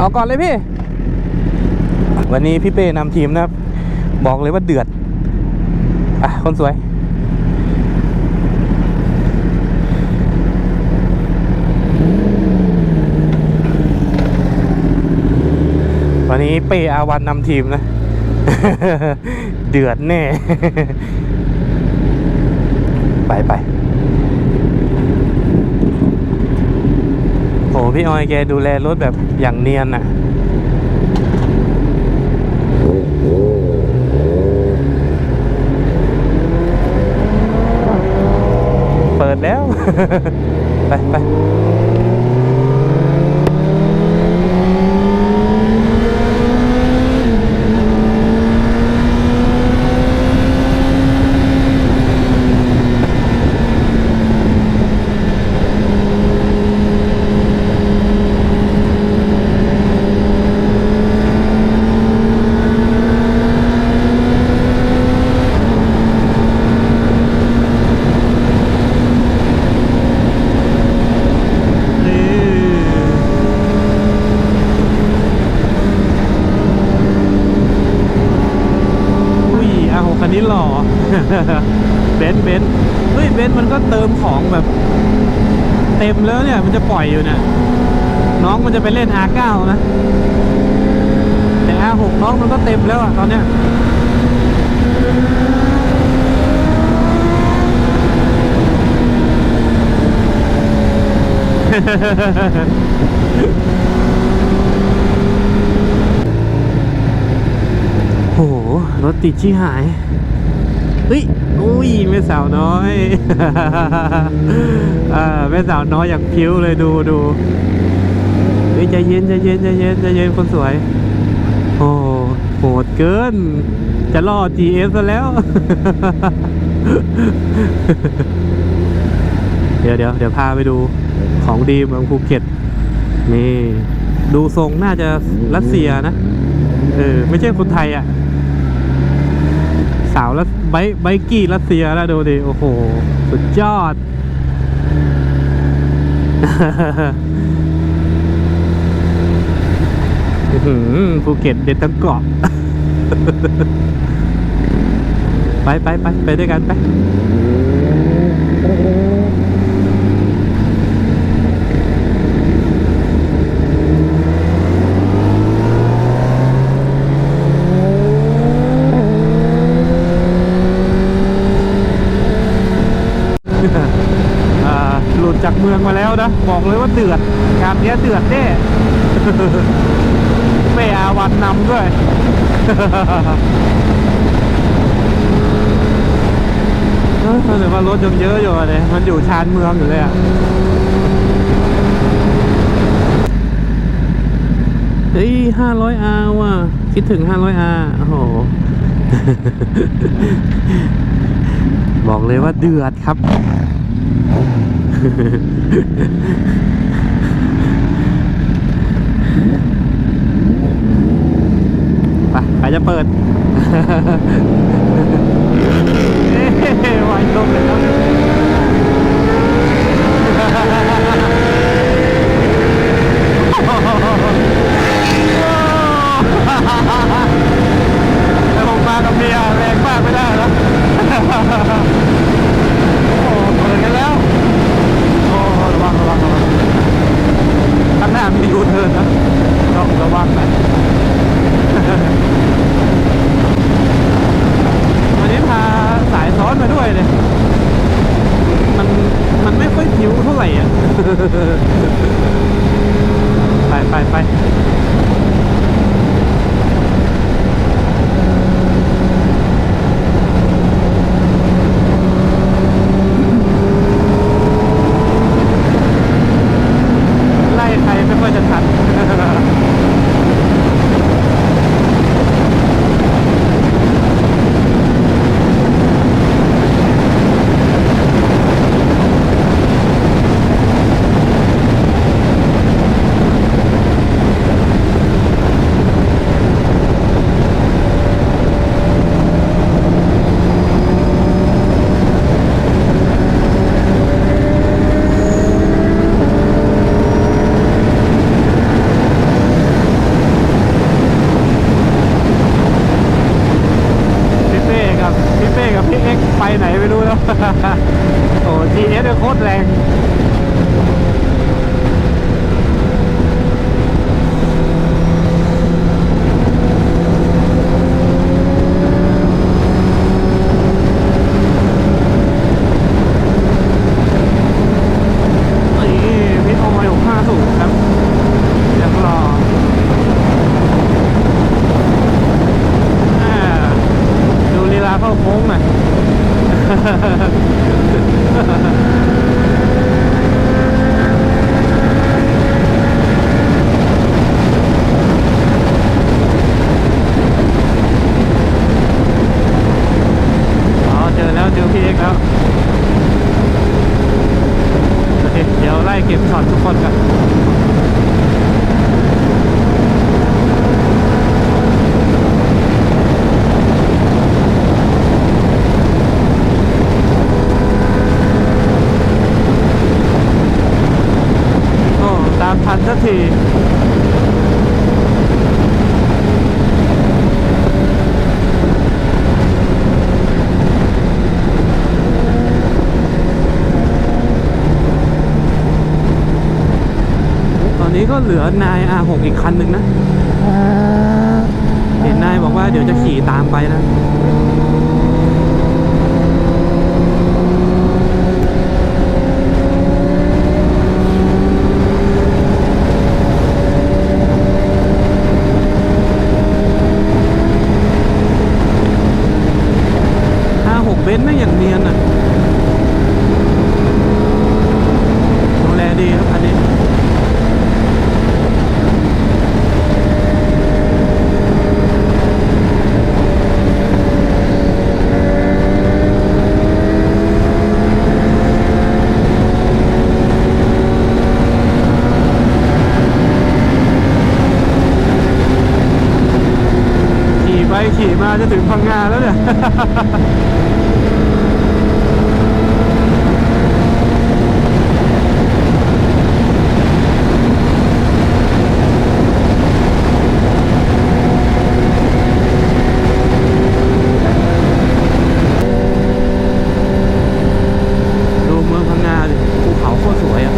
เอาก่อนเลยพี่ วันนี้พี่เป้นำทีมนะครับ บอกเลยว่าเดือด อะ คนสวยวันนี้เป้อาวันนำทีมนะ เดือดแน่ ไปไป โอ้พี่ออยแกดูแลรถแบบอย่างเนียนอะ เปิดแล้ว ไปไปอุ้ยอาหกคันนี้หล่อ เบนซ์เบนซ์เฮ้ยเบนซ์มันก็เติมของแบบ เต็มแล้วเนี่ย มันจะปล่อยอยู่เนี่ยน้องมันจะไปเล่น R9 นะ แต่ R6 น้องมันก็เต็มแล้วอะตอนเนี้ยโห รถติดชี้หาย เฮ้ยอุ้ยแม่สาวน้อยอ่าแม่สาวน้อยอย่างพิ้วเลยดูดูเฮ้ยใจเย็นใจเย็นใจเย็นใจเย็นคนสวย โอ้โหดเกิน จะล่อ GS ซะแล้ว เดี๋ยวเดี๋ยวเดี๋ยวพาไปดูของดีเมืองภูเก็ต นี่ ดูทรงน่าจะรัสเซียนะ เออ ไม่ใช่คนไทยอะ สาวแล้วไบไบกี้รัสเซียแล้วดูดิ โอ้โห สุดยอดหือภูเก็ตเด็ดทั้งเกาะ ไปไปไปไปด้วยกันไป อ่าหลุดจากเมืองมาแล้วนะ บอกเลยว่าเดือดงานเนี้ยเดือดแน่เป้อาวันนำด้วยเออแต่ว่ารถยังเยอะอยู่เลยมันอยู่ชานเมืองอยู่เลยอะเฮ้ยห้าร้อยอาว่ะ คิดถึงห้าร้อยอาโอ้โห บอกเลยว่าเดือดครับ ไปใครจะเปิด ก็เหลือนาย R6 อีกคันหนึ่งนะ เห็นนายบอกว่าเดี๋ยวจะขี่ตามไปนะ R6 เบนซ์ไม่งอย่างเนียนอะ ดูแลดีครับคันนี้ ขี่ไปขี่มาจะถึงพังงาแล้วเนี่ย ดูเมืองพังงาดิภูเขาโคตรสวยอะ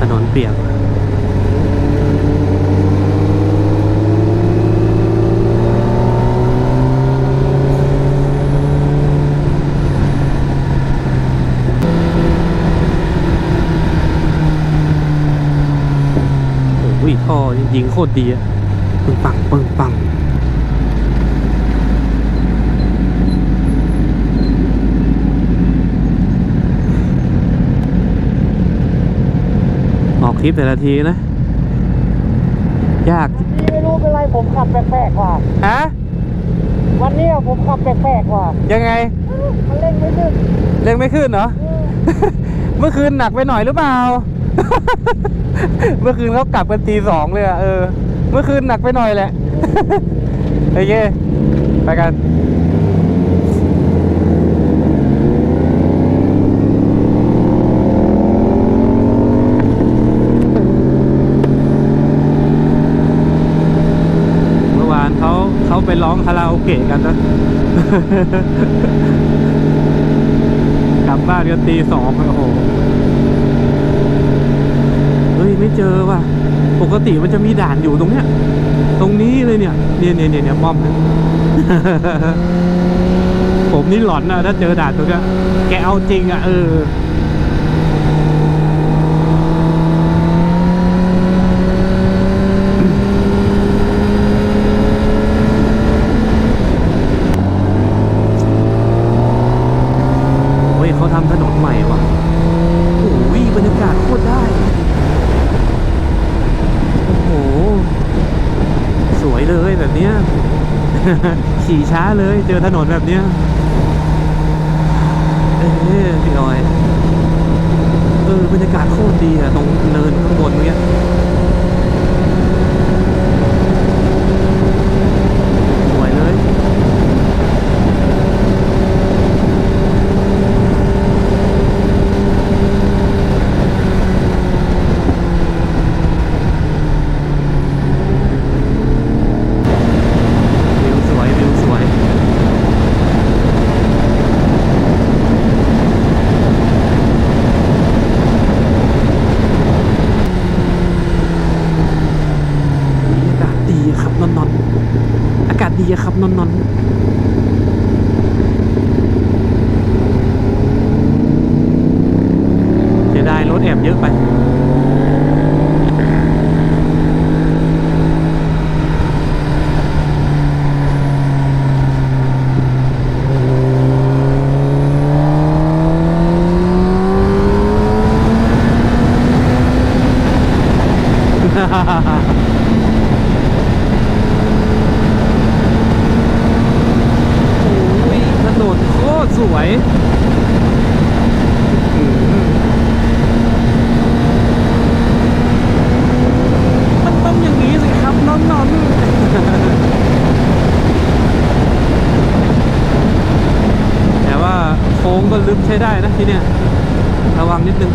ถนนเปียก โอ้ยท่อยิง โคตรดีอะปึงปังปึงปังออกคลิปแต่ละทีนะ ยากพี่ไม่รู้เป็นไรผมขับแปลกๆว่ะฮะวันนี้ผมขับแปลกๆว่ะยังไง มันเร่งไม่ขึ้นเร่งไม่ขึ้นเหรอ เมื่อคืนหนักไปหน่อยหรือเปล่า เมื่อคืนเขากลับกันตีสองเลยอะเออ เมื่อคืนหนักไปหน่อยแหละโอเคไปกันเมื่อวานเขาเขาไปร้องคาราโอเกะกันนะ กลับบ้านกันตีสองโอ้โห ไม่เจอว่ะ ปกติมันจะมีด่านอยู่ตรงเนี้ย ตรงนี้เลยเนี่ย เนี่ยเนี่ยเนี่ยเนี่ยป้อมเนี่ยผมนี่หลอนนะถ้าเจอด่านตรงเนี้ยแกเอาจริงอะ เออเฮ้ยเขาทำถนนใหม่ว่ะโอ้ยบรรยากาศโคตรได้ โอ้โห สวยเลยแบบเนี้ยขี่ช้าเลยเจอถนนแบบเนี้ยเออพี่ออยเออบรรยากาศโคตรดีอะตรงเนินข้างบนเมื่อกี้สวยเลย วิวสวยวิวสวย อากาศดีครับนอนนอนๆอากาศดีอะครับนอนนอนๆเสียดายรถแอบเยอะไป โอ้ยถนนโคตรสวยอืมมันต้องอย่างนี้สิครับน้องๆ แต่ว่าโค้งก็ลึกใช้ได้นะที่เนี่ย ระวังนิดนึง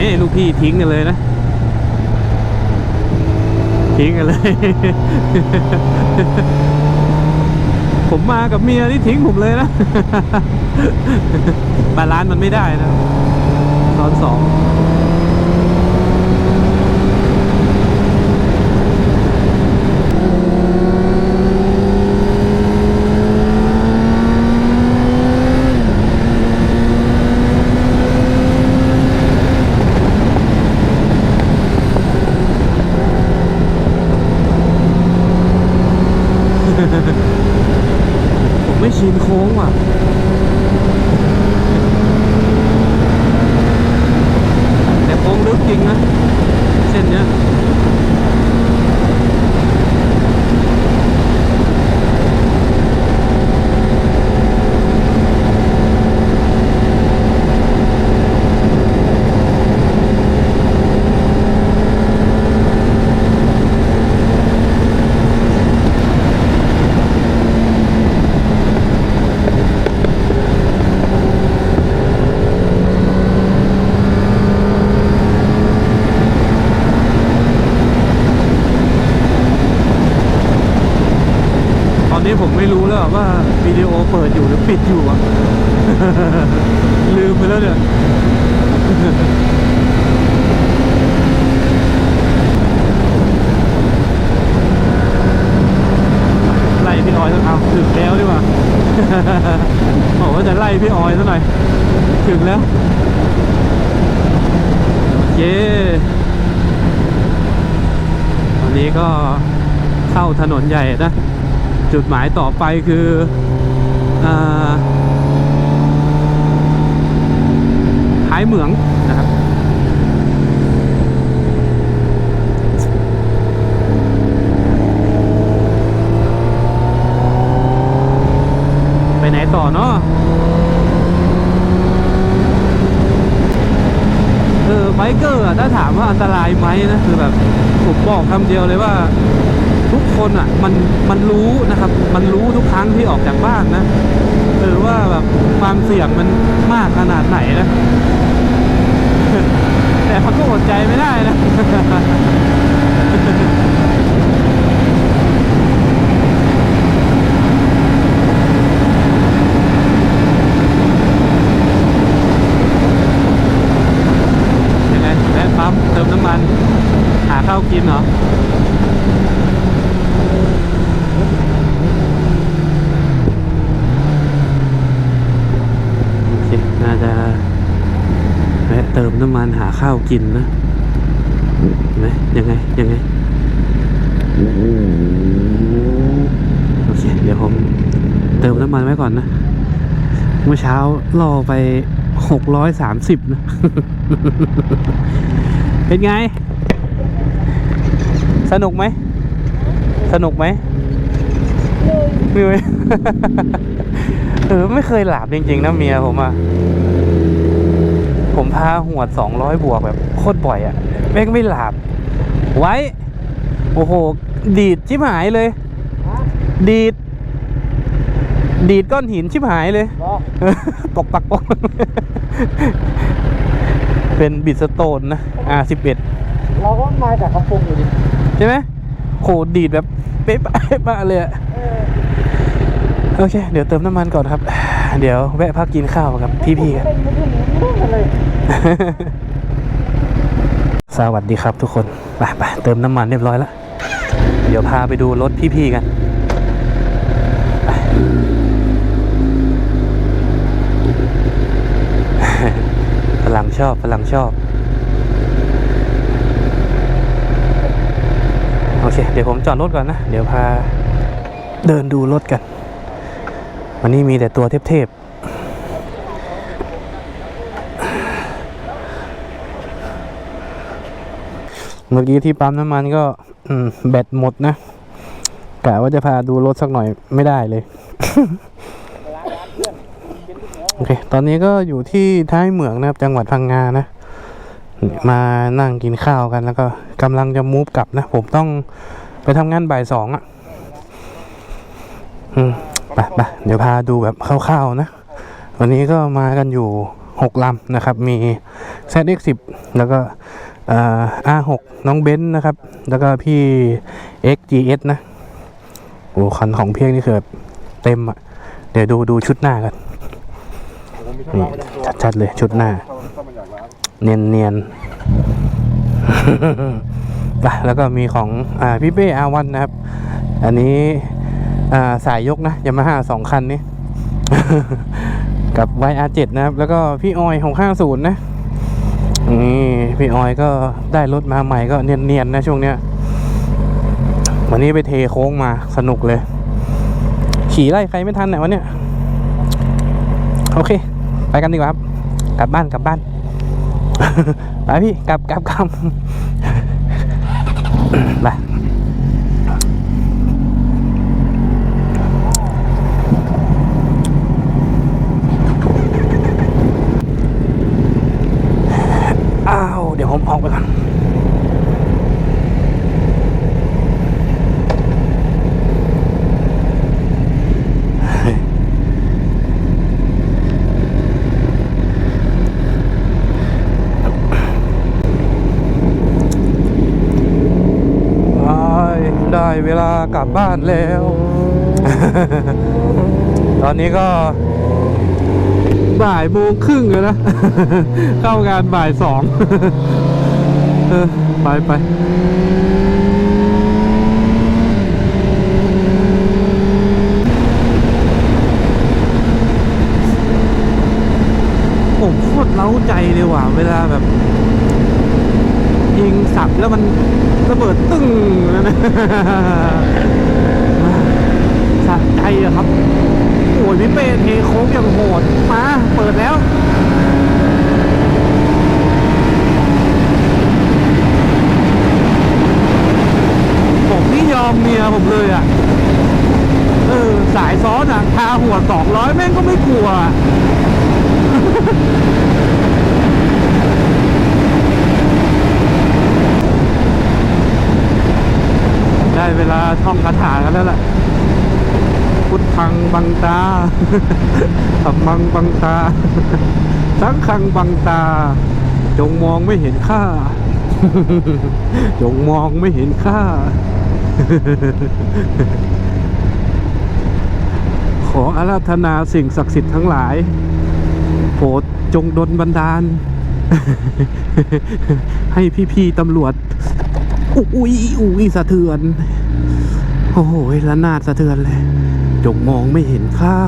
อืม นี่ลูกพี่ทิ้งกันเลยนะ ทิ้งกันเลย ผมมากับเมียนี่ทิ้งผมเลยนะบาลานซ์มันไม่ได้นะตอนสอง ผมไม่ชินโค้งว่ะแต่โค้งลึกจริงนะ เส้นเนี้ย ตอนนี้ผมไม่รู้แล้วอะว่าวิดีโอเปิดอยู่อะลืมไปแล้วเนี่ยไล่พี่ออยสักเอาถึงแล้วดีกว่าบอกว่าจะไล่พี่ออยซะหน่อยถึงแล้วเย้ตอนนี้ก็เข้าถนนใหญ่นะ จุดหมายต่อไปคือ ท้ายเหมืองนะครับ ไปไหนต่อเนาะเออไบเกอร์ถ้าถามว่าอันตรายไหมนะ คือแบบ ผมบอกคำเดียวเลยว่า ทุกคนอะมันมันรู้นะครับ มันรู้ทุกครั้งที่ออกจากบ้านนะเออว่าแบบความเสี่ยงมันมากขนาดไหนนะแต่เขาก็อดใจไม่ได้นะยังไงแวะปั๊มเติมน้ำมัน หาข้าวกินเหรอ โอเค น่าจะแวะเติมน้ำมันหาข้าวกินนะนไหมยังไง ยังไง โอเค เดี๋ยวผมเติมน้ำมันไว้ก่อนนะ เมื่อเช้ารอไปหกร้อยสามสิบนะ เป็นไง สนุกไหม สนุกไหมเหนื่อยเออ ไม่เคยหลับจริง ๆ นะเมียผมอะ ผมพาหวดสองร้อยบวกแบบโคตรบ่อยอะแม่งไม่หลับ ไว้ โอ้โห ดีดชิบหายเลยฮะดีด ดีดก้อนหินชิบหายเลย เหรอปกปักปก เป็นบิดสโตนนะ R11 เราก็มาจากกระปุงอยู่ดิใช่ไหมโหดีดแบบเป๊ะปะเป๊ะปะเลยอะ เออโอเค เดี๋ยวเติมน้ำมันก่อนครับ เดี๋ยวแวะพักกินข้าวกับพี่ๆกันเป็นไม่ถึงนู่นเลย สวัสดีครับทุกคน ไปไปเติมน้ำมันเรียบร้อยแล้ว เดี๋ยวพาไปดูรถพี่ ๆ กันพลังชอบพลังชอบ โอเค เดี๋ยวผมจอดรถก่อนนะ เดี๋ยวพาเดินดูรถกัน วันนี้มีแต่ตัวเทพๆ เมื่อกี้ที่ปั๊มน้ำมันก็แบตหมดนะกะว่าจะพาดูรถสักหน่อยไม่ได้เลย โอเค ตอนนี้ก็อยู่ที่ท้ายเหมืองนะครับ จังหวัดพังงานะ มานั่งกินข้าวกันแล้วก็กำลังจะมูฟกลับนะ ผมต้องไปทำงานบ่ายสองอะไปไปเดี๋ยวพาดูแบบคร่าวๆนะ วันนี้ก็มากันอยู่หกลำนะครับ มี ZX10 แล้วก็ อ่อ R6 น้องเบนซ์นะครับ แล้วก็พี่ XGS นะโอ้คันของเพียงนี่คือแบบเต็มอะ่ะ เดี๋ยวดูดูชุดหน้ากันนี่ชัดๆเลยชุดหน้า เนียนเนียนๆไปแล้วก็มีของอพี่เป้อาวันนะครับ อันนี้สายยกนะยามาฮ่าสองคันนี้ กับ YR7 นะครับ แล้วก็พี่ออย 650 นะนี่ พี่ออยก็ได้รถมาใหม่ก็เนียนๆนะช่วงเนี้ยวันนี้ไปเทโค้งมาสนุกเลย ขี่ไล่ใครไม่ทันเนี่ยวันเนี้ยโอเค ไปกันดีกว่าครับ กลับบ้านกลับบ้าน ไปพี่ กลับกลับกลับไปอ้าว เดี๋ยวผมออกไปก่อน ได้ได้เวลากลับบ้านแล้ว ตอนนี้ก็บ่ายโมงครึ่งแล้วนะ เข้างานบ่ายสองไปไปผมโคตรเล้าใจเลยว่ะเวลาแบบ ยิงสับแล้วมันระเบิดตึ้งนั่นะสะใจอะครับโอ้ยพี่เป้เทโค้งอย่างโหดมาเปิดแล้วผมนี่ยอมเมียผมเลยอะเออสายซ้อนอะทาหัวสองร้อยแม่งก็ไม่กลัว เวลาท่องคาถากันแล้วล่ะ พุทธังบังตาธรรมังบังตา สังขังบังตา จงมองไม่เห็นค่าจงมองไม่เห็นค่าขออาราธนาสิ่งศักดิ์สิทธิ์ทั้งหลาย โปรดจงดลบันดาล ให้พี่ๆตำรวจ อุ้ยอุ้ยสะเทือน โอ้โหละนาดสะเทือนเลย จงมองไม่เห็นค่า